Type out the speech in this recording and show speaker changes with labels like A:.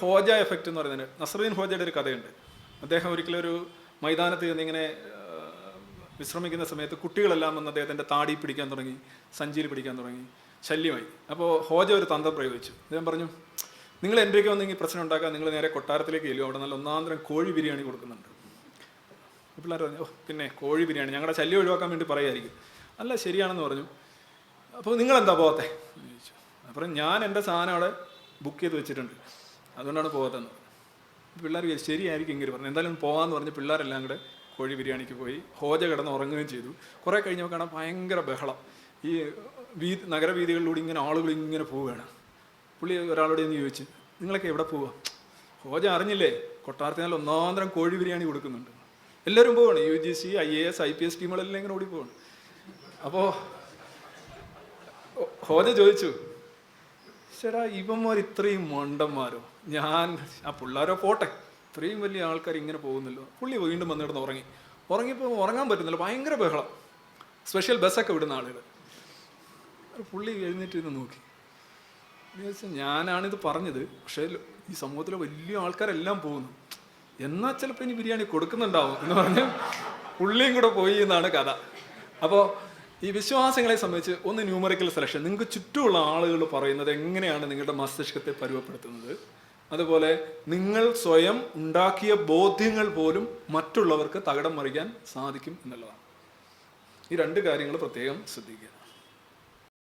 A: Hodja effect എന്ന് പറയുന്നത്. നസറുദ്ദീൻ ഹോജയുടെ ഒരു കഥയുണ്ട്. അദ്ദേഹം ഒരിക്കലും ഒരു മൈതാനത്ത് നിന്ന് ഇങ്ങനെ വിശ്രമിക്കുന്ന സമയത്ത് കുട്ടികളെല്ലാം വന്ന് അദ്ദേഹത്തിന്റെ താടി പിടിക്കാൻ തുടങ്ങി സഞ്ചിയിൽ പിടിക്കാൻ തുടങ്ങി ശല്യമായി. അപ്പോൾ ഹോജ ഒരു തന്ത്രം പ്രയോഗിച്ചു. അദ്ദേഹം പറഞ്ഞു നിങ്ങൾ എന്റെയൊക്കെ വന്നെങ്കിൽ പ്രശ്നം ഉണ്ടാക്കാൻ നിങ്ങൾ നേരെ കൊട്ടാരത്തിലേക്ക് ചെല്ലും അവിടെ നല്ല ഒന്നാന്തരം കോഴി ബിരിയാണി കൊടുക്കുന്നുണ്ട്. പിള്ളേർ പറഞ്ഞു ഓ പിന്നെ കോഴി ബിരിയാണി. ഞങ്ങളുടെ ശല്യം ഒഴിവാക്കാൻ വേണ്ടി പറയുമായിരിക്കും അല്ല ശരിയാണെന്ന് പറഞ്ഞു. അപ്പോൾ നിങ്ങളെന്താ പോകത്തെ ചോദിച്ചു. അപ്പം ഞാൻ എന്റെ സാധനം അവിടെ ബുക്ക് ചെയ്ത് വെച്ചിട്ടുണ്ട്. അതുകൊണ്ടാണ് പോകാത്തതെന്ന് പിള്ളേർ ശരിയായിരിക്കും ഇങ്ങനെ പറഞ്ഞു എന്തായാലും പോകാമെന്ന് പറഞ്ഞ് പിള്ളേരെല്ലാം കൂടെ കോഴി ബിരിയാണിക്ക് പോയി. ഹോജ കിടന്ന് ഉറങ്ങുകയും ചെയ്തു. കുറേ കഴിഞ്ഞപ്പോൾ കാണാൻ ഭയങ്കര ബഹളം. ഈ വീ നഗരവീതികളിലൂടെ ഇങ്ങനെ ആളുകൾ ഇങ്ങനെ പോവുകയാണ്. പുള്ളി ഒരാളോട് എന്ന് ചോദിച്ചു നിങ്ങളൊക്കെ എവിടെ പോവാ? ഹോജ അറിഞ്ഞില്ലേ? കൊട്ടാരത്തിൽ നല്ല ഒന്നാന്തരം കോഴി ബിരിയാണി കൊടുക്കുന്നുണ്ട്. എല്ലാവരും പോവാണ്. U G C I A S I P S ടീമുകളെല്ലാം ഇങ്ങനെ ഓടി പോവാണ് അപ്പോൾ ഹോജ ചോദിച്ചു ചേട്ടാ ഇവന്മാർ ഇത്രയും മണ്ടന്മാരോ. ഞാൻ ആ പിള്ളേരോ പോട്ടെ. ഇത്രയും വലിയ ആൾക്കാർ ഇങ്ങനെ പോകുന്നല്ലോ. പുള്ളി വീണ്ടും വന്നിടുന്ന് ഉറങ്ങി. ഉറങ്ങിപ്പോൾ ഉറങ്ങാൻ പറ്റുന്നില്ല. ഭയങ്കര ബഹളം. സ്പെഷ്യൽ ബസ്സൊക്കെ വിടുന്ന ആളുകൾ പുള്ളി എഴുന്നേറ്റ് ഇരുന്ന് നോക്കി. വിചാരിച്ചു ഞാനാണിത് പറഞ്ഞത്. പക്ഷേ ഈ സമൂഹത്തിലെ വലിയ ആൾക്കാരെല്ലാം പോകുന്നു. എന്നാൽ ചിലപ്പോൾ ഇനി ബിരിയാണി കൊടുക്കുന്നുണ്ടാവും? എന്ന് പറഞ്ഞ് പുള്ളിയും കൂടെ പോയി എന്നാണ് കഥ. അപ്പോൾ ഈ വിശ്വാസങ്ങളെ സംബന്ധിച്ച് ഒന്ന് ന്യൂമറിക്കൽ സെലക്ഷൻ നിങ്ങൾക്ക് ചുറ്റുമുള്ള ആളുകൾ പറയുന്നത് എങ്ങനെയാണ് നിങ്ങളുടെ മസ്തിഷ്കത്തെ പരുവപ്പെടുത്തുന്നത്? അതുപോലെ നിങ്ങൾ സ്വയം ഉണ്ടാക്കിയ ബോധ്യങ്ങൾ പോലും മറ്റുള്ളവർക്ക് തകടം മറിക്കാൻ സാധിക്കും എന്നുള്ളതാണ്. ഈ രണ്ട് കാര്യങ്ങൾ പ്രത്യേകം ശ്രദ്ധിക്കുക.